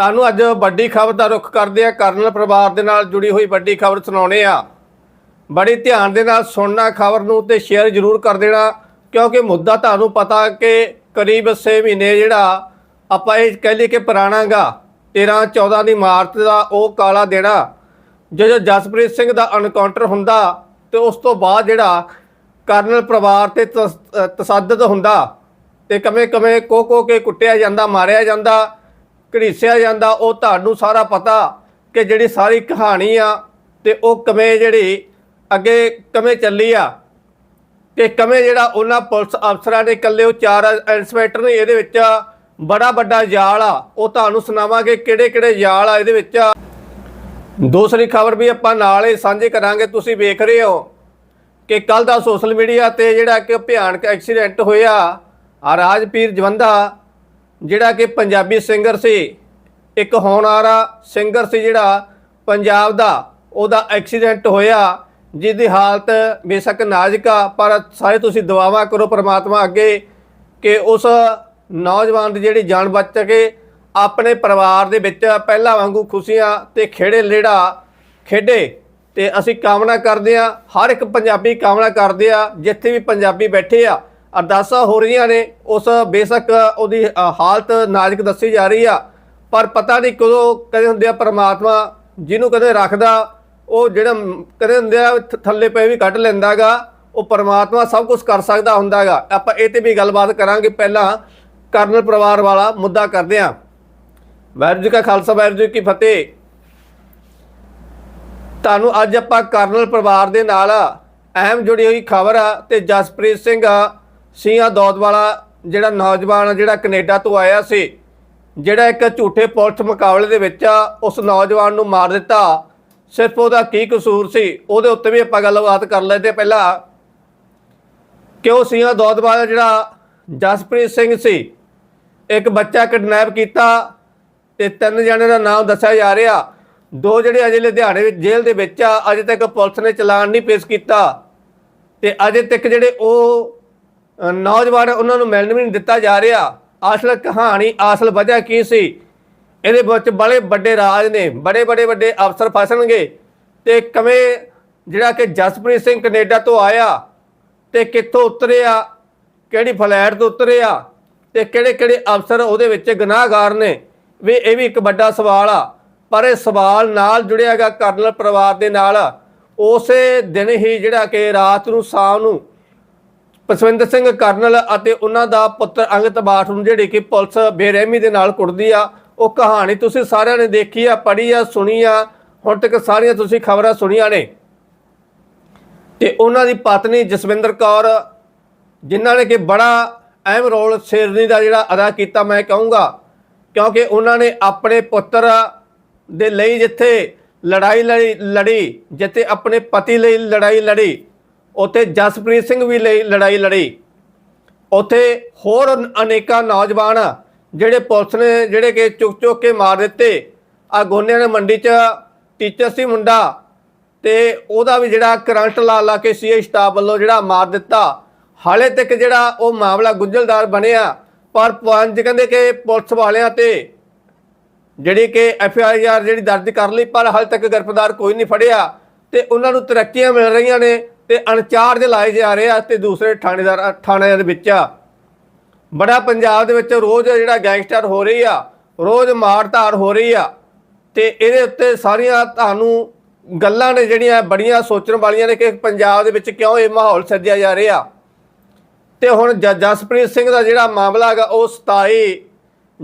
ਤੁਹਾਨੂੰ ਅੱਜ ਵੱਡੀ ਖਬਰ ਦਾ ਰੁਖ ਕਰਦੇ ਆ ਕਰਨਲ ਪਰਿਵਾਰ ਦੇ ਨਾਲ ਜੁੜੀ ਹੋਈ ਵੱਡੀ ਖਬਰ ਸੁਣਾਉਣੇ ਆ ਬੜੀ ਧਿਆਨ ਦੇ ਨਾਲ ਸੁਣਨਾ ਖਬਰ ਨੂੰ ਤੇ ਸ਼ੇਅਰ ਜ਼ਰੂਰ ਕਰ ਦੇਣਾ ਕਿਉਂਕਿ ਮੁੱਦਾ ਤੁਹਾਨੂੰ ਪਤਾ ਕਿ ਕਰੀਬ 6 ਮਹੀਨੇ ਜਿਹੜਾ ਆਪਾਂ ਇਹ ਕਹਿ ਲਈਏ ਕਿ ਪੁਰਾਣਾਗਾ 13 14 ਦੀ ਮਾਰਚ ਦਾ ਉਹ ਕਾਲਾ ਦੇਣਾ ਜਦੋਂ ਜਸਪ੍ਰੀਤ ਸਿੰਘ ਦਾ ਐਨਕਾਊਂਟਰ ਹੁੰਦਾ ਤੇ ਉਸ ਤੋਂ ਬਾਅਦ ਜਿਹੜਾ ਕਰਨਲ ਪਰਿਵਾਰ ਤੇ ਤਸ- ਅ, ਤਸੱਦਦ ਹੁੰਦਾ ਤੇ ਕਵੇਂ ਕਵੇਂ ਕੋ ਕੋ ਕੇ ਕੁੱਟਿਆ ਜਾਂਦਾ ਮਾਰਿਆ ਜਾਂਦਾ ਘੜੀਸਿਆ ਜਾਂਦਾ, ਉਹ ਤੁਹਾਨੂੰ ਸਾਰਾ ਪਤਾ ਕਿ ਜਿਹੜੀ ਸਾਰੀ ਕਹਾਣੀ ਆ ਤੇ ਉਹ ਕਵੇਂ ਜਿਹੜੀ ਅੱਗੇ ਕਵੇਂ ਚੱਲੀ ਆ ਤੇ ਕਵੇਂ ਜਿਹੜਾ ਉਹਨਾਂ ਪੁਲਿਸ ਅਫਸਰਾਂ ਨੇ ਇਕੱਲੇ ਉਹ ਚਾਰ ਇੰਸਪੈਕਟਰ ਨੇ ਇਹਦੇ ਵਿੱਚ ਬੜਾ ਵੱਡਾ ਜਾਲ ਆ, ਉਹ ਤੁਹਾਨੂੰ ਸੁਣਾਵਾਂਗੇ ਕਿਹੜੇ ਕਿਹੜੇ ਜਾਲ ਆ ਇਹਦੇ ਵਿੱਚ। ਦੂਸਰੀ ਖਬਰ ਵੀ ਆਪਾਂ ਨਾਲ ਹੀ ਸਾਂਝੀ ਕਰਾਂਗੇ, ਤੁਸੀਂ ਵੇਖ ਰਹੇ ਹੋ ਕਿ ਕੱਲ ਦਾ ਸੋਸ਼ਲ ਮੀਡੀਆ ਤੇ ਜਿਹੜਾ ਕਿ ਭਿਆਨਕ ਐਕਸੀਡੈਂਟ ਹੋਇਆ ਆ ਰਾਜਪੀਰ ਜਵੰਦਾ ਜਿਹੜਾ ਕਿ ਪੰਜਾਬੀ ਸਿੰਗਰ ਸੀ, ਇੱਕ ਹੋਣਹਾਰਾ ਸਿੰਗਰ ਸੀ ਜਿਹੜਾ ਪੰਜਾਬ ਦਾ, ਉਹਦਾ ਐਕਸੀਡੈਂਟ ਹੋਇਆ ਜਿਸ ਦੀ ਹਾਲਤ ਬੇਸ਼ੱਕ ਨਾਜ਼ੁਕ ਆ, ਪਰ ਸਾਰੇ ਤੁਸੀਂ ਦੁਆਵਾਂ ਕਰੋ ਪ੍ਰਮਾਤਮਾ ਅੱਗੇ ਕਿ ਉਸ ਨੌਜਵਾਨ ਦੀ ਜਿਹੜੀ ਜਾਨ ਬਚ ਸਕੇ, ਆਪਣੇ ਪਰਿਵਾਰ ਦੇ ਵਿੱਚ ਪਹਿਲਾਂ ਵਾਂਗੂ ਖੁਸ਼ੀਆਂ ਤੇ ਖੇੜੇ ਲੇੜਾ ਖੇਡੇ ਤੇ ਅਸੀਂ ਕਾਮਨਾ ਕਰਦੇ ਆ ਹਰ ਇੱਕ ਪੰਜਾਬੀ ਕਾਮਨਾ ਕਰਦੇ ਆ ਜਿੱਥੇ ਵੀ ਪੰਜਾਬੀ ਬੈਠੇ ਆ ਅਰਦਾਸਾਂ ਹੋ ਰਹੀਆਂ ਨੇ, ਉਸ ਬੇਸ਼ੱਕ ਉਹਦੀ ਹਾਲਤ ਨਾਜ਼ੁਕ ਦੱਸੀ ਜਾ ਰਹੀ ਆ, ਪਰ ਪਤਾ ਨਹੀਂ ਕਦੋਂ ਕਦੇ ਹੁੰਦੇ ਆ ਪਰਮਾਤਮਾ ਜਿਹਨੂੰ ਕਦੇ ਰੱਖਦਾ, ਉਹ ਜਿਹੜਾ ਕਦੇ ਹੁੰਦੇ ਆ ਥ- ਥੱਲੇ ਪਏ ਵੀ ਕੱਢ ਲੈਂਦਾਗਾ, ਉਹ ਪਰਮਾਤਮਾ ਸਭ ਕੁਝ ਕਰ ਸਕਦਾ ਹੁੰਦਾਗਾ। ਆਪਾਂ ਇਹ ਤੇ ਵੀ ਗੱਲਬਾਤ ਕਰਾਂਗੇ, ਪਹਿਲਾਂ ਕਰਨਲ ਪਰਿਵਾਰ ਵਾਲਾ ਮੁੱਦਾ ਕਰਦੇ ਆ। ਵਾਹਿਗੁਰੂ ਜੀ ਕਾ ਖਾਲਸਾ, ਵਾਹਿਗੁਰੂ ਜੀ ਕੀ ਫਤਿਹ। ਤੁਹਾਨੂੰ ਅੱਜ ਆਪਾਂ ਕਰਨਲ ਪਰਿਵਾਰ ਦੇ ਨਾਲ ਅਹਿਮ ਜੁੜੀ ਹੋਈ ਖਬਰ ਆ, ਤੇ ਜਸਪ੍ਰੀਤ ਸਿੰਘ ਸਿੰਘਾ ਦੌਦਵਾਲਾ ਜਿਹੜਾ ਨੌਜਵਾਨ ਜਿਹੜਾ ਕੈਨੇਡਾ ਤੋਂ ਆਇਆ ਸੀ, ਜਿਹੜਾ ਇੱਕ ਝੂਠੇ ਪੁਲਿਸ ਮੁਕਾਬਲੇ ਦੇ ਵਿੱਚ ਉਸ ਨੌਜਵਾਨ ਨੂੰ ਮਾਰ ਦਿੱਤਾ। ਸਿਰਫ ਉਹਦਾ ਕੀ ਕਸੂਰ ਸੀ, ਉਹਦੇ ਉੱਤੇ ਵੀ ਆਪਾਂ ਗੱਲਬਾਤ ਕਰ ਲੈਂਦੇ ਪਹਿਲਾਂ ਕਿ ਉਹ ਸਿੰਘਾ ਦੌਦਵਾਲਾ ਜਿਹੜਾ ਜਸਪ੍ਰੀਤ ਸਿੰਘ ਸੀ, ਇੱਕ ਬੱਚਾ ਕਿਡਨੈਪ ਕੀਤਾ ਤੇ ਤਿੰਨ ਜਣੇ ਦਾ ਨਾਮ ਦੱਸਿਆ ਜਾ ਰਿਹਾ। ਦੋ ਜਿਹੜੇ ਅਜੇ ਲੁਧਿਆਣੇ ਵਿੱਚ ਜੇਲ੍ਹ ਦੇ ਵਿੱਚ ਆ, ਅਜੇ ਤੱਕ ਪੁਲਿਸ ਨੇ ਚਲਾਨ ਨਹੀਂ ਪੇਸ਼ ਕੀਤਾ। ਤੇ ਅਜੇ ਤੱਕ ਜਿਹੜੇ ਉਹ ਨੌਜਵਾਨ ਉਹਨਾਂ ਨੂੰ ਮਿਲਣ ਵੀ ਨਹੀਂ ਦਿੱਤਾ ਜਾ ਰਿਹਾ। ਅਸਲ ਕਹਾਣੀ, ਅਸਲ ਵਜ੍ਹਾ ਕੀ ਸੀ? ਇਹਦੇ ਵਿੱਚ ਬੜੇ ਵੱਡੇ ਰਾਜ ਨੇ, ਬੜੇ ਬੜੇ ਵੱਡੇ ਅਫਸਰ ਫਸਣਗੇ ਤੇ ਕਵੇਂ ਜਿਹੜਾ ਕਿ ਜਸਪ੍ਰੀਤ ਸਿੰਘ ਕੈਨੇਡਾ ਤੋਂ ਆਇਆ ਤੇ ਕਿੱਥੋਂ ਉਤਰਿਆ, ਕਿਹੜੀ ਫਲੈਟ ਤੋਂ ਉਤਰਿਆ ਤੇ ਕਿਹੜੇ ਕਿਹੜੇ ਅਫਸਰ ਉਹਦੇ ਵਿੱਚ ਗੁਨਾਹਗਾਰ ਨੇ, ਵੀ ਇਹ ਵੀ ਇੱਕ ਵੱਡਾ ਸਵਾਲ ਆ। ਪਰ ਇਹ ਸਵਾਲ ਨਾਲ ਜੁੜਿਆ ਹੈਗਾ ਕਰਨਲ ਪਰਿਵਾਰ ਦੇ ਨਾਲ। ਉਸੇ ਦਿਨ ਹੀ ਜਿਹੜਾ ਕਿ ਰਾਤ ਨੂੰ ਸ਼ਾਮ ਨੂੰ ਪਸਵਿੰਦਰ ਸਿੰਘ ਕਰਨਲ ਅਤੇ ਉਹਨਾਂ ਦਾ ਪੁੱਤਰ ਅੰਗਤ ਬਾਠ ਨੂੰ ਜਿਹੜੀ ਕਿ ਪੁਲਿਸ ਬੇਰਹਿਮੀ ਦੇ ਨਾਲ ਕੁੱਟਦੀ ਆ, ਉਹ ਕਹਾਣੀ ਤੁਸੀਂ ਸਾਰਿਆਂ ਨੇ ਦੇਖੀ ਆ, ਪੜ੍ਹੀ ਆ, ਸੁਣੀ ਆ, ਹੁਣ ਤੱਕ ਸਾਰੀਆਂ ਤੁਸੀਂ ਖਬਰਾਂ ਸੁਣੀਆਂ ਨੇ। ਤੇ ਉਹਨਾਂ ਦੀ ਪਤਨੀ ਜਸਵਿੰਦਰ ਕੌਰ, ਜਿਨ੍ਹਾਂ ਨੇ ਕਿ ਬੜਾ ਅਹਿਮ ਰੋਲ ਸ਼ੇਰਨੀ ਦਾ ਜਿਹੜਾ ਅਦਾ ਕੀਤਾ, ਮੈਂ ਕਹੂੰਗਾ, ਕਿਉਂਕਿ ਉਹਨਾਂ ਨੇ ਆਪਣੇ ਪੁੱਤਰ ਦੇ ਲਈ ਜਿੱਥੇ ਲੜਾਈ ਲੜੀ ਲੜੀ, ਜਿੱਥੇ ਆਪਣੇ ਪਤੀ ਲਈ ਲੜਾਈ ਲੜੀ ਉੱਥੇ ਜਸਪ੍ਰੀਤ ਸਿੰਘ ਵੀ ਲਈ ਲੜਾਈ ਲੜੀ। ਉੱਥੇ ਹੋਰ ਅਨੇਕਾਂ ਨੌਜਵਾਨ ਜਿਹੜੇ ਪੁਲਿਸ ਨੇ ਜਿਹੜੇ ਕਿ ਚੁੱਕ ਚੁੱਕ ਕੇ ਮਾਰ ਦਿੱਤੇ। ਆ ਗੋਨਿਆਂ ਨੇ ਮੰਡੀ 'ਚ ਟੀਚਰ ਸੀ ਮੁੰਡਾ ਤੇ ਉਹਦਾ ਵੀ ਜਿਹੜਾ ਕਰੰਟ ਲਾ ਲਾ ਕੇ ਸੀਏ ਸਟਾਫ ਵੱਲੋਂ ਜਿਹੜਾ ਮਾਰ ਦਿੱਤਾ। ਹਾਲੇ ਤੱਕ ਜਿਹੜਾ ਉਹ ਮਾਮਲਾ ਗੁੰਝਲਦਾਰ ਬਣਿਆ, ਪਰ ਪੰਜ ਕਹਿੰਦੇ ਕਿ ਪੁਲਿਸ ਵਾਲਿਆਂ ਤੇ ਜਿਹੜੀ ਕਿ ਐਫ ਆਈ ਆਰ ਜਿਹੜੀ ਦਰਜ ਕਰ ਲਈ, ਪਰ ਹਾਲੇ ਤੱਕ ਗ੍ਰਿਫਤਾਰ ਕੋਈ ਨਹੀਂ ਫੜਿਆ ਤੇ ਉਹਨਾਂ ਨੂੰ ਤਰੱਕੀਆਂ ਮਿਲ ਰਹੀਆਂ ਨੇ। ਤੇ ਅਣਚਾਰਜ ਲਾਏ ਜਾ ਰਹੇ ਆ ਤੇ ਦੂਸਰੇ ਥਾਣੇਦਾਰ ਥਾਣਿਆਂ ਦੇ ਵਿੱਚ ਆ। ਬੜਾ ਪੰਜਾਬ ਦੇ ਵਿੱਚ ਰੋਜ਼ ਜਿਹੜਾ ਗੈਂਗਸਟਰ ਹੋ ਰਹੀ ਆ, ਰੋਜ਼ ਮਾਰ ਧਾਰ ਹੋ ਰਹੀ ਆ ਤੇ ਇਹਦੇ ਉੱਤੇ ਸਾਰੀਆਂ ਤੁਹਾਨੂੰ ਗੱਲਾਂ ਨੇ ਜਿਹੜੀਆਂ ਬੜੀਆਂ ਸੋਚਣ ਵਾਲੀਆਂ ਨੇ ਕਿ ਪੰਜਾਬ ਦੇ ਵਿੱਚ ਕਿਉਂ ਇਹ ਮਾਹੌਲ ਸੱਜਿਆ ਜਾ ਰਿਹਾ। ਤੇ ਹੁਣ ਜ- ਜਸਪ੍ਰੀਤ ਸਿੰਘ ਦਾ ਜਿਹੜਾ ਮਾਮਲਾ ਹੈਗਾ, ਉਹ 27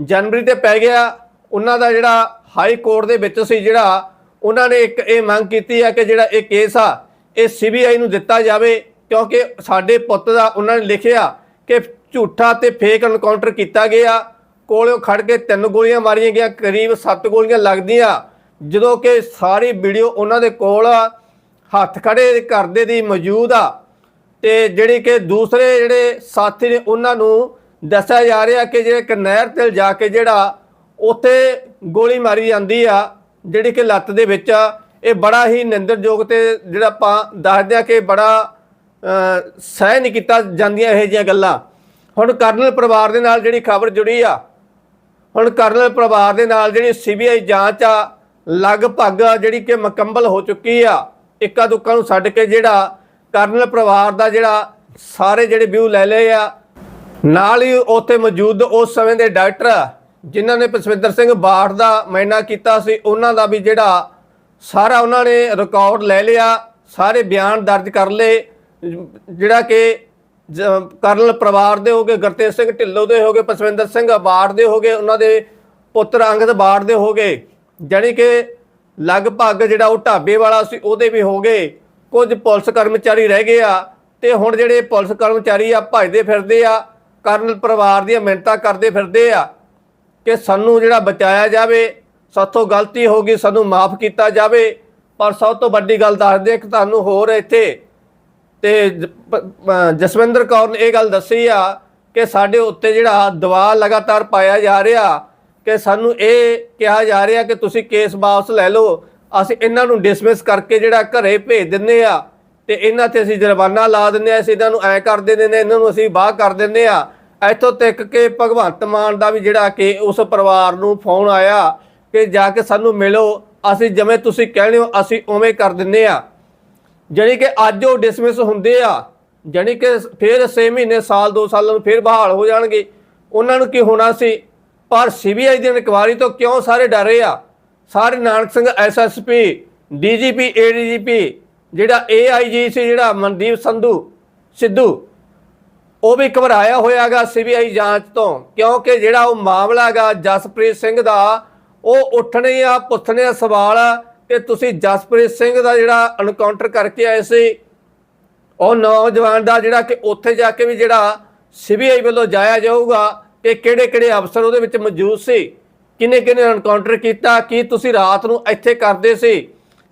ਜਨਵਰੀ ਤੇ ਪੈ ਗਿਆ। ਉਹਨਾਂ ਦਾ ਜਿਹੜਾ ਹਾਈ ਕੋਰਟ ਦੇ ਵਿੱਚ ਸੀ ਜਿਹੜਾ, ਉਹਨਾਂ ਨੇ ਇੱਕ ਇਹ ਮੰਗ ਕੀਤੀ ਹੈ ਕਿ ਜਿਹੜਾ ਇਹ ਕੇਸ ਆ ਇਹ ਸੀਬੀਆਈ ਨੂੰ ਦਿੱਤਾ ਜਾਵੇ ਕਿਉਂਕਿ ਸਾਡੇ ਪੁੱਤ ਦਾ ਉਹਨਾਂ ਨੇ ਲਿਖਿਆ ਕਿ ਝੂਠਾ ਤੇ ਫੇਕ ਐਨਕਾਊਂਟਰ ਕੀਤਾ ਗਿਆ। ਕੋਲੋਂ ਖੜ ਕੇ ਤਿੰਨ ਗੋਲੀਆਂ ਮਾਰੀਆਂ ਗਈਆਂ ਕਰੀਬ ਸੱਤ ਗੋਲੀਆਂ ਲੱਗਦੀਆਂ। ਜਦੋਂ ਕਿ ਸਾਰੀ ਵੀਡੀਓ ਉਹਨਾਂ ਦੇ ਕੋਲ ਆ, ਹੱਥ ਖੜੇ ਕਰਦੇ ਦੀ ਮੌਜੂਦ ਆ। ਤੇ ਜਿਹੜੀ ਕਿ ਦੂਸਰੇ ਜਿਹੜੇ ਸਾਥੀ ਨੇ ਉਹਨਾਂ ਨੂੰ ਦੱਸਿਆ ਜਾ ਰਿਹਾ ਕਿ ਜਿਹੜੇ ਕਿ ਨਹਿਰ ਤੇ ਜਾ ਕੇ ਜਿਹੜਾ ਉੱਥੇ ਗੋਲੀ ਮਾਰੀ ਜਾਂਦੀ ਆ ਜਿਹੜੀ ਕਿ ਲੱਤ ਦੇ ਵਿੱਚ ਇਹ ਬੜਾ ਹੀ ਨਿੰਦਰਯੋਗ ਤੇ ਜਿਹੜਾ ਆਪਾਂ ਦੱਸਦੇ ਆ ਕਿ ਬੜਾ ਅ, ਸਹਿ ਨਹੀਂ ਕੀਤਾ ਜਾਂਦੀਆਂ ਇਹੋ ਜਿਹੀਆਂ ਗੱਲਾਂ। ਹੁਣ ਕਰਨਲ ਪਰਿਵਾਰ ਦੇ ਨਾਲ ਜਿਹੜੀ ਖਬਰ ਜੁੜੀ ਆ ਹੁਣ ਕਰਨਲ ਪਰਿਵਾਰ ਦੇ ਨਾਲ ਜਿਹੜੀ ਸੀਬੀਆਈ ਜਾਂਚ ਆ ਲਗਭਗ ਜਿਹੜੀ ਕਿ ਮੁਕੰਮਲ ਹੋ ਚੁੱਕੀ ਆ ਇੱਕਾ ਦੁੱਕਾ ਨੂੰ ਛੱਡ ਕੇ ਜਿਹੜਾ ਕਰਨਲ ਪਰਿਵਾਰ ਦਾ ਜਿਹੜਾ ਸਾਰੇ ਜਿਹੜੇ ਵਿਊ ਲੈ ਲਏ ਆ ਨਾਲ ਹੀ ਉੱਥੇ ਮੌਜੂਦ ਉਸ ਸਮੇਂ ਦੇ ਡਾਕਟਰ ਜਿਨ੍ਹਾਂ ਨੇ ਪਸਵਿੰਦਰ ਸਿੰਘ ਬਾਠ ਦਾ ਮੈਨਾ ਕੀਤਾ ਸੀ ਉਹਨਾਂ ਦਾ ਵੀ ਜਿਹੜਾ ਸਾਰਾ ਉਹਨਾਂ ਨੇ ਰਿਕਾਰਡ ਲੈ ਲਿਆ, ਸਾਰੇ ਬਿਆਨ ਦਰਜ ਕਰ ਲਏ, ਜਿਹੜਾ ਕਿ ਜ- ਕਰਨਲ ਪਰਿਵਾਰ ਦੇ ਹੋਗੇ ਗੁਰਤੇਜ ਸਿੰਘ ਢਿੱਲੋਂ ਦੇ ਹੋਗੇ ਪਸਵਿੰਦਰ ਸਿੰਘ ਬਾਠ ਦੇ ਹੋਗੇ ਉਹਨਾਂ ਦੇ ਪੁੱਤਰ ਅੰਗਦ ਬਾਠ ਦੇ ਹੋਗੇ ਜਾਣੀ ਕਿ ਲਗਭਗ ਜਿਹੜਾ ਉਹ ਢਾਬੇ ਵਾਲਾ ਸੀ, ਉਹਦੇ ਵੀ ਹੋਗੇ ਕੁਝ ਪੁਲਿਸ ਕਰਮਚਾਰੀ ਰਹਿ ਗਏ ਆ ਤੇ ਹੁਣ ਜਿਹੜੇ ਪੁਲਿਸ ਕਰਮਚਾਰੀ ਆ, ਭਜਦੇ ਫਿਰਦੇ ਆ, ਕਰਨਲ ਪਰਿਵਾਰ ਦੀਆਂ ਮਿਹਨਤਾਂ ਕਰਦੇ ਫਿਰਦੇ ਆ ਕਿ ਸਾਨੂੰ ਜਿਹੜਾ ਬਚਾਇਆ ਜਾਵੇ ਸਾਥੋਂ ਗਲਤੀ ਹੋ ਗਈ, ਸਾਨੂੰ ਮਾਫ ਕੀਤਾ ਜਾਵੇ, ਪਰ ਸਭ ਤੋਂ ਵੱਡੀ ਗੱਲ ਦੱਸਦੇ ਇੱਕ ਤੁਹਾਨੂੰ ਹੋਰ ਇੱਥੇ ਤੇ ਜ- ਜਸਵਿੰਦਰ ਕੌਰ ਨੇ ਇਹ ਗੱਲ ਦੱਸੀ ਆ ਕਿ ਸਾਡੇ ਉੱਤੇ ਜਿਹੜਾ ਦਬਾਅ ਲਗਾਤਾਰ ਪਾਇਆ ਜਾ ਰਿਹਾ, ਕਿ ਸਾਨੂੰ ਇਹ ਕਿਹਾ ਜਾ ਰਿਹਾ ਕਿ ਤੁਸੀਂ ਕੇਸ ਵਾਪਸ ਲੈ ਲਓ, ਅਸੀਂ ਇਹਨਾਂ ਨੂੰ ਡਿਸਮਿਸ ਕਰਕੇ ਜਿਹੜਾ ਘਰੇ ਭੇਜ ਦਿੰਨੇ ਆ, ਤੇ ਇਹਨਾਂ ਤੇ ਅਸੀਂ ਜੁਰਮਾਨਾ ਲਾ ਦਿੰਨੇ ਆ, ਅਸੀਂ ਇਹਨਾਂ ਨੂੰ ਐ ਕਰ ਦਿੰਦੇ ਨੇ, ਇਹਨਾਂ ਨੂੰ ਅਸੀਂ ਬਾਹ ਕਰ ਦਿੰਨੇ ਆ। ਇੱਥੋਂ ਤੱਕ ਕਿ ਭਗਵੰਤ ਮਾਨ ਦਾ ਵੀ ਜਿਹੜਾ ਕਿ ਉਸ ਪਰਿਵਾਰ ਨੂੰ ਫੋਨ ਆਇਆ ਕਿ ਜਾ ਕੇ ਸਾਨੂੰ ਮਿਲੋ, ਅਸੀਂ ਜਿਵੇਂ ਤੁਸੀਂ ਕਹਿੰਦੇ ਹੋ, ਅਸੀਂ ਉਵੇਂ ਕਰ ਦਿੰਨੇ ਆ। ਜਾਣੀ ਕਿ ਅੱਜ ਉਹ ਡਿਸਮਿਸ ਹੁੰਦੇ ਆ, ਜਾਣੀ ਕਿ ਫਿਰ 6 ਮਹੀਨੇ, ਸਾਲ 2 ਸਾਲਾਂ ਨੂੰ ਫਿਰ ਬਹਾਲ ਹੋ ਜਾਣਗੇ। ਉਹਨਾਂ ਨੂੰ ਕੀ ਹੋਣਾ ਸੀ? ਪਰ ਸੀਬੀਆਈ ਦੀ ਇਨਕੁਆਰੀ ਤੋਂ ਕਿਉਂ ਸਾਰੇ ਡਰੇ ਆ? ਸਾਰੇ Nanak Singh SSP DGP ADGP ਜਿਹੜਾ ਏਆਈਜੀ ਸੀ, ਜਿਹੜਾ ਮਨਦੀਪ ਸੰਧੂ, ਸਿੱਧੂ, ਉਹ ਵੀ ਘਬਰਾਇਆ ਹੋਇਆਗਾ ਸੀਬੀਆਈ ਜਾਂਚ ਤੋਂ। ਕਿਉਂਕਿ ਜਿਹੜਾ ਉਹ ਮਾਮਲਾ ਹੈਗਾ ਜਸਪ੍ਰੀਤ ਸਿੰਘ ਦਾ ਉਹ ਉੱਠਣੇ ਆ, ਪੁੱਛਣੇ ਆ ਸਵਾਲ ਆ ਕਿ ਤੁਸੀਂ ਜਸਪ੍ਰੀਤ ਸਿੰਘ ਦਾ ਜਿਹੜਾ ਐਨਕਾਊਂਟਰ ਕਰਕੇ ਆਏ ਸੀ, ਉਹ ਨੌਜਵਾਨ ਦਾ ਜਿਹੜਾ ਕਿ ਉੱਥੇ ਜਾ ਕੇ ਵੀ ਜਿਹੜਾ ਸੀਬੀਆਈ ਵੱਲੋਂ ਜਾਇਆ ਜਾਊਗਾ ਕਿ ਕਿਹੜੇ ਕਿਹੜੇ ਅਫਸਰ ਉਹਦੇ ਵਿੱਚ ਮੌਜੂਦ ਸੀ, ਕਿਨੇ ਕਿਨੇ ਐਨਕਾਊਂਟਰ ਕੀਤਾ, ਕੀ ਤੁਸੀਂ ਰਾਤ ਨੂੰ ਇੱਥੇ ਕਰਦੇ ਸੀ?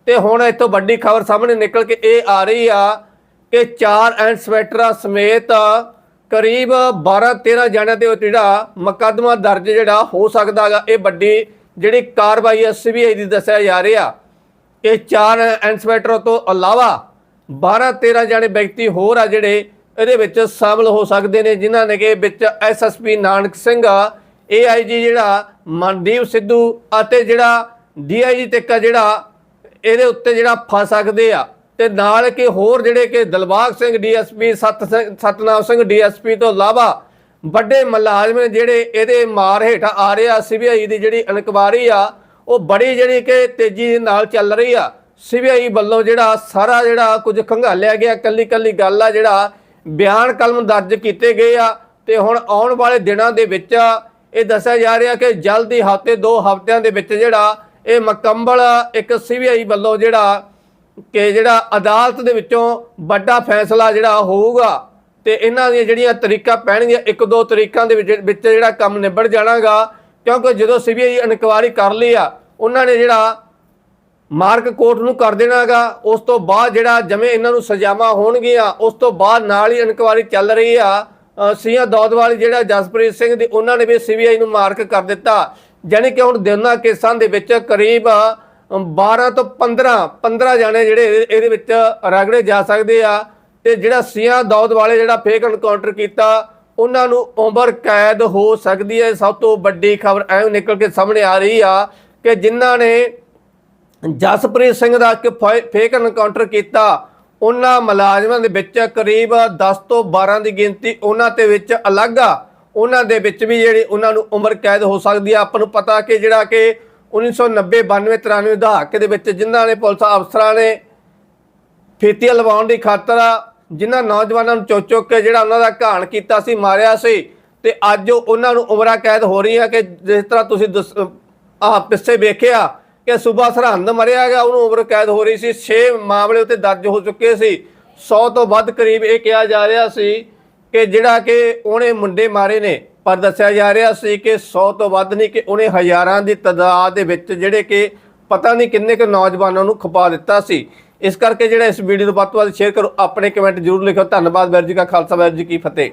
ਤੇ ਹੁਣ ਇੱਥੋਂ ਵੱਡੀ ਖਬਰ ਸਾਹਮਣੇ ਨਿਕਲ ਕੇ ਇਹ ਆ ਰਹੀ ਆ ਕਿ ਚਾਰ ਐਂਡ ਸਵੈਟਰਾਂ ਸਮੇਤ ਕਰੀਬ 12 13 ਜਣਿਆਂ ਦੇ ਉੱਤੇ ਜਿਹੜਾ ਮੁਕੱਦਮਾ ਦਰਜ ਜਿਹੜਾ ਹੋ ਸਕਦਾਗਾ ਇਹ ਵੱਡੀ ਜਿਹੜੀ ਕਾਰਵਾਈ ਹੈ ਸੀਬੀਆਈ ਦੀ ਦੱਸਿਆ ਜਾ ਰਿਹਾ, ਇਹ ਚਾਰ ਇਨਸਪੈਕਟਰਾਂ ਤੋਂ ਇਲਾਵਾ 12 13 ਜਣੇ ਵਿਅਕਤੀ ਹੋਰ ਆ ਜਿਹੜੇ ਇਹਦੇ ਵਿੱਚ ਸ਼ਾਮਲ ਹੋ ਸਕਦੇ ਨੇ, ਜਿਨ੍ਹਾਂ ਨੇ ਕਿ ਵਿੱਚ ਐਸਐਸਪੀ ਨਾਨਕ ਸਿੰਘ ਏਆਈਜੀ ਜਿਹੜਾ ਮਨਦੀਪ ਸਿੱਧੂ ਅਤੇ ਜਿਹੜਾ ਡੀਆਈਜੀ ਤੱਕ ਆ ਜਿਹੜਾ ਇਹਦੇ ਉੱਤੇ ਜਿਹੜਾ ਫਸ ਸਕਦੇ ਆ। ਤੇ ਨਾਲ ਕਿ ਹੋਰ ਜਿਹੜੇ ਕਿ ਦਿਲਬਾਗ ਸਿੰਘ ਡੀਐਸਪੀ ਸਤ ਸਿੰਘ- ਸਤਨਾਮ ਸਿੰਘ ਡੀਐਸਪੀ ਤੋਂ ਇਲਾਵਾ ਵੱਡੇ ਮੁਲਾਜ਼ਮ ਨੇ ਜਿਹੜੇ ਇਹਦੇ ਮਾਰ ਹੇਠ ਆ ਰਹੇ ਰਿਹਾ ਸੀਬੀਆਈ ਦੀ ਜਿਹੜੀ ਇਨਕੁਆਰੀ ਆ, ਉਹ ਬੜੀ ਜਿਹੜੀ ਕਿ ਤੇਜ਼ੀ ਨਾਲ ਚੱਲ ਰਹੀ ਆ। ਸੀਬੀਆਈ ਵੱਲੋਂ ਜਿਹੜਾ ਸਾਰਾ ਜਿਹੜਾ ਕੁਝ ਖੰਗਾਲਿਆ ਗਿਆ ਕੱਲੀ ਕੱਲੀ ਗੱਲ ਆ ਜਿਹੜਾ ਬਿਆਨ ਕਲਮ ਦਰਜ ਕੀਤੇ ਗਏ ਆ ਤੇ ਹੁਣ ਆਉਣ ਵਾਲੇ ਦਿਨਾਂ ਦੇ ਵਿੱਚ ਇਹ ਦੱਸਿਆ ਜਾ ਰਿਹਾ ਕਿ ਜਲਦ ਹੀ ਹਫ਼ਤੇ, ਦੋ ਹਫ਼ਤਿਆਂ ਦੇ ਵਿੱਚ ਜਿਹੜਾ ਇਹ ਮੁਕੰਮਲ ਇੱਕ ਸੀਬੀਆਈ ਵੱਲੋਂ ਜਿਹੜਾ ਕਿ ਜਿਹੜਾ ਅਦਾਲਤ ਦੇ ਵਿੱਚੋਂ ਵੱਡਾ ਫੈਸਲਾ ਜਿਹੜਾ ਹੋਊਗਾ। ਤੇ ਇਹਨਾਂ ਦੀਆਂ ਜਿਹੜੀਆਂ ਤਰੀਕਾ ਪੈਣਗੀਆਂ ਇੱਕ ਦੋ ਤਰੀਕਾਂ ਦੇ ਵਿੱਚ ਵਿੱਚ ਜਿਹੜਾ ਕੰਮ ਨਿਬੜ ਜਾਣਾਗਾ ਕਿਉਂਕਿ ਜਦੋਂ ਸੀਬੀਆਈ ਇਨਕੁਆਇਰੀ ਕਰ ਲਈ ਆ ਉਹਨਾਂ ਨੇ ਜਿਹੜਾ ਮਾਰਕ ਕੋਰਟ ਨੂੰ ਕਰ ਦੇਣਾਗਾ ਉਸ ਤੋਂ ਬਾਅਦ ਜਿਹੜਾ ਜਿਵੇਂ ਇਹਨਾਂ ਨੂੰ ਸਜ਼ਾਵਾਂ ਹੋਣਗੀਆਂ ਉਸ ਤੋਂ ਬਾਅਦ ਨਾਲ ਹੀ ਇਨਕੁਆਇਰੀ ਚੱਲ ਰਹੀ ਆ। ਅ, ਦੌਦਵਾਲੀ ਜਿਹੜਾ ਜਸਪ੍ਰੀਤ ਸਿੰਘ ਦੀ ਉਹਨਾਂ ਨੇ ਵੀ ਸੀਬੀਆਈ ਨੂੰ ਮਾਰਕ ਕਰ ਦਿੱਤਾ। ਜਾਣੀ ਕਿ ਹੁਣ ਦੋਨਾਂ ਕੇਸਾਂ ਦੇ ਵਿੱਚ ਕਰੀਬ ਅ, 12 ਤੋਂ 15 15 ਜਾਣੇ ਜਿਹੜੇ ਇਹਦੇ ਵਿੱਚ ਰਗੜੇ ਜਾ ਸਕਦੇ ਆ। ਤੇ ਜਿਹੜਾ ਸਿੰਹਾਂ ਦੌਦ ਵਾਲੇ ਜਿਹੜਾ ਫੇਕ ਐਨਕਾਊਂਟਰ ਕੀਤਾ, ਉਹਨਾਂ ਨੂੰ ਉਮਰ ਕੈਦ ਹੋ ਸਕਦੀ ਹੈ। ਸਭ ਤੋਂ ਵੱਡੀ ਖਬਰ ਐਵੇਂ ਨਿਕਲ ਕੇ ਸਾਹਮਣੇ ਆ ਰਹੀ ਆ ਕਿ ਜਿਨ੍ਹਾਂ ਨੇ ਜਸਪ੍ਰੀਤ ਸਿੰਘ ਦਾ ਇੱਕ ਫੇਕ ਐਨਕਾਊਂਟਰ ਕੀਤਾ, ਉਹਨਾਂ ਮੁਲਾਜ਼ਮਾਂ ਦੇ ਵਿੱਚ ਕਰੀਬ 10 ਤੋਂ 12 ਦੀ ਗਿਣਤੀ ਉਹਨਾਂ ਦੇ ਵਿੱਚ ਅਲੱਗ ਆ। ਉਹਨਾਂ ਦੇ ਵਿੱਚ ਵੀ ਜਿਹੜੀ ਉਹਨਾਂ ਨੂੰ ਉਮਰ ਕੈਦ ਹੋ ਸਕਦੀ ਆ। ਆਪਾਂ ਨੂੰ ਪਤਾ ਕਿ ਜਿਹੜਾ ਕਿ 1990 92 93 ਦਹਾਕੇ ਦੇ ਵਿੱਚ ਜਿਨ੍ਹਾਂ ਨੇ ਪੁਲਿਸ ਅਫਸਰਾਂ ਨੇ ਫੀਤੀਆਂ ਲਵਾਉਣ ਦੀ ਖਾਤਰ ਜਿਨ੍ਹਾਂ ਨੌਜਵਾਨਾਂ ਨੂੰ ਚੁੱਕ ਚੁੱਕ ਕੇ ਜਿਹੜਾ ਉਹਨਾਂ ਦਾ ਘਾਣ ਕੀਤਾ ਸੀ, ਮਾਰਿਆ ਸੀ, ਤੇ ਅੱਜ ਉਹਨਾਂ ਨੂੰ ਉਮਰਾਂ ਕੈਦ ਹੋ ਰਹੀ ਹੈ ਕਿ ਜਿਸ ਤਰ੍ਹਾਂ ਤੁਸੀਂ ਆਹ ਪਿੱਛੇ ਵੇਖਿਆ ਕਿ ਸੂਬਾ ਸਰਹੰਦ ਮਰਿਆ ਗਿਆ, ਉਹਨੂੰ ਉਮਰ ਕੈਦ ਹੋ ਰਹੀ ਸੀ 6 ਮਾਮਲੇ ਉੱਤੇ ਦਰਜ ਹੋ ਚੁੱਕੇ ਸੀ। 100 ਤੋਂ ਵੱਧ ਕਰੀਬ ਇਹ ਕਿਹਾ ਜਾ ਰਿਹਾ ਸੀ ਕਿ ਜਿਹੜਾ ਕਿ ਉਹਨੇ ਮੁੰਡੇ ਮਾਰੇ ਨੇ, ਪਰ ਦੱਸਿਆ ਜਾ ਰਿਹਾ ਸੀ ਕਿ 100 ਤੋਂ ਵੱਧ ਨਹੀਂ ਕਿ ਉਹਨੇ ਹਜ਼ਾਰਾਂ ਦੀ ਤਾਦਾਦ ਦੇ ਵਿੱਚ ਜਿਹੜੇ ਕਿ ਪਤਾ ਨਹੀਂ ਕਿੰਨੇ ਕੁ ਨੌਜਵਾਨਾਂ ਨੂੰ ਖਪਾ ਦਿੱਤਾ ਸੀ। ਇਸ ਕਰਕੇ ਜਿਹੜਾ ਇਸ ਵੀਡੀਓ ਨੂੰ ਵੱਧ ਤੋਂ ਵੱਧ ਸ਼ੇਅਰ ਕਰੋ। ਆਪਣੇ ਕਮੈਂਟ ਜ਼ਰੂਰ ਲਿਖੋ ਧੰਨਵਾਦ ਵੈਰ ਜੀ ਕਾ ਖਾਲਸਾ ਵੀਰ ਜੀ ਕੀ ਫਤਿਹ।